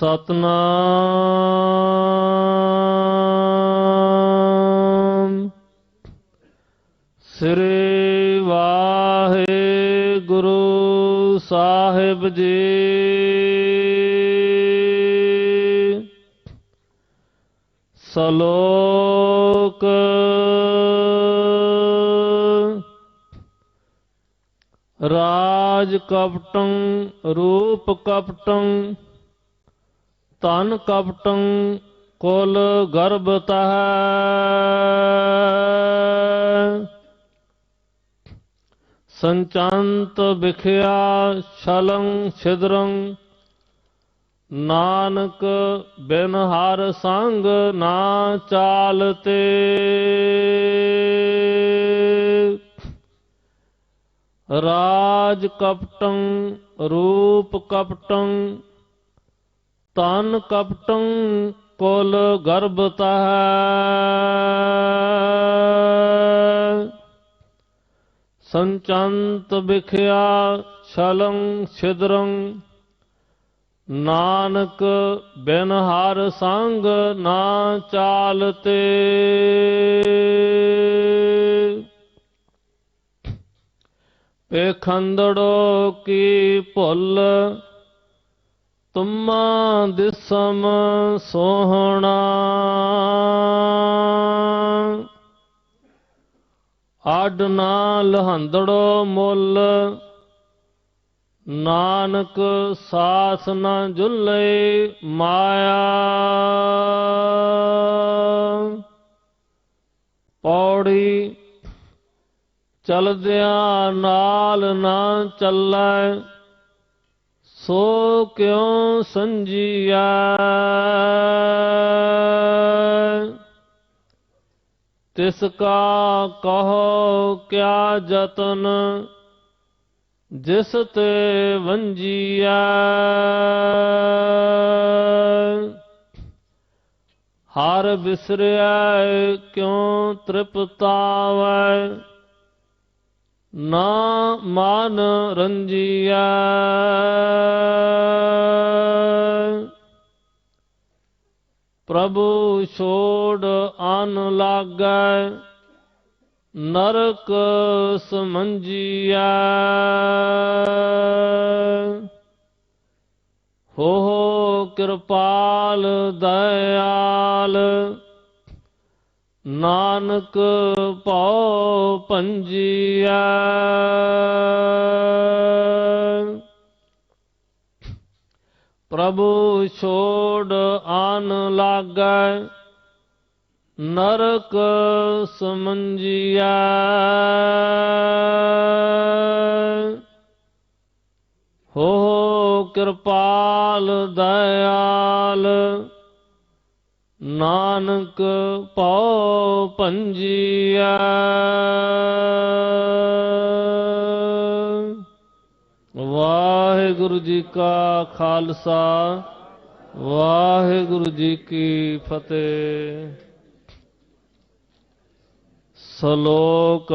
ਸਤਨਾਮ। ਸ੍ਰੀ ਵਾਹਿਗੁਰੂ ਸਾਹਿਬ ਜੀ। ਸਲੋਕ ਰਾਜ ਕਪਟੰ ਰੂਪ ਕਪਟੰ ਤਨ ਕਪਟੰ ਕੁਲ ਗਰਭਤਹ ਸੰਚੰਤ ਵਿਖਿਆ ਛਲੰ ਛਿਦਰੰ ਨਾਨਕ ਬਿਨ ਹਰ ਸੰਗ ਨਾ ਚਾਲਤੇ ਰਾਜ ਕਪਟੰ ਰੂਪ ਕਪਟੰ ਤਨ ਕਪਟੰ ਕੁਲ ਗਰਭਤਹ ਸੰਚੰਤ ਵਿਖਿਆ ਛਲੰ ਛਿਦਰੰ ਨਾਨਕ ਬਿਨ ਹਰ ਸੰਗ ਨਾ ਚਾਲਤੇ ਪੇਖੰਦੜੋ ਕੀ ਭੁੱਲ ਤੁਮਾ ਦਿਸਮ ਸੋਹਣਾ। ਆਡ ਨਾ ਲਹੰਦੜੋ ਮੁੱਲ, ਨਾਨਕ ਸਾਸ ਨਾ ਜੁਲੇ ਮਾਇਆ। ਪੌੜੀ ਚਲਦਿਆਂ ਨਾਲ ਨਾ ਚੱਲੈ ਸੋ ਕਿਉ ਸੰਜੀਆ? ਤਿਸ ਕਾ ਕਹੋ ਕਿਆ ਜਤਨ, ਜਿਸ ਤੇ ਵੰਜੀਆ ਹਰ ਬਿਸਰਿਆ ਕਿਉ ਤ੍ਰਿਪਤਾਵੈ? ਨਾ ਮਨ ਰੰਜੀਆ ਪ੍ਰਭੂ ਛੋੜ ਅਨ ਲਾਗੈ ਨਰਕ ਸਮੰਜੀਆ ਹੋ ਹੋ ਕਿਰਪਾਲ ਦਇਆਲ ਨਾਨਕ ਭਉ ਪੰਜੀਆ ਪ੍ਰਭੂ ਛੋੜ ਆਨ ਲਾਗੈ ਨਰਕ ਸਮੰਜਿਆ ਹੋ ਹੋ ਕਿਰਪਾਲ ਦਇਆਲ ਨਾਨਕ ਭਉ ਪੰਜੀਆ ਵਾਹਿਗੁਰੂ ਜੀ ਕਾ ਖਾਲਸਾ, ਵਾਹਿਗੁਰੂ ਜੀ ਕੀ ਫਤਿਹ। ਸ਼ਲੋਕ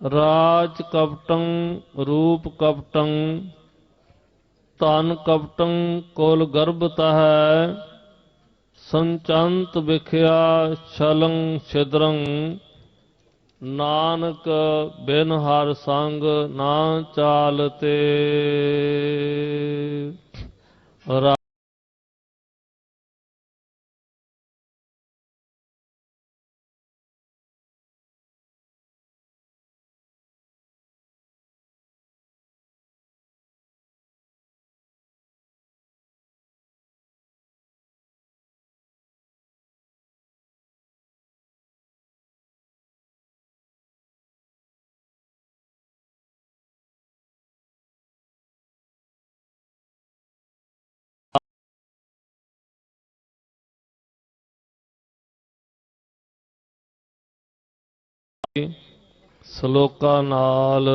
ਰਾਜ ਕਪਟੰ, ਰੂਪ ਕਪਟੰ ਤਨ ਕਪਟੰ, ਕੋਲ ਗਰਭਤਹ ਸੰਚੰਤ ਵਿਖਿਆ ਛਲੰ ਛਿਦਰੰ ਨਾਨਕ ਬਿਨ ਹਰ ਸੰਗ ਨਾ ਚਾਲਤੇ। ਸ਼ਲੋਕਾਂ ਨਾਲ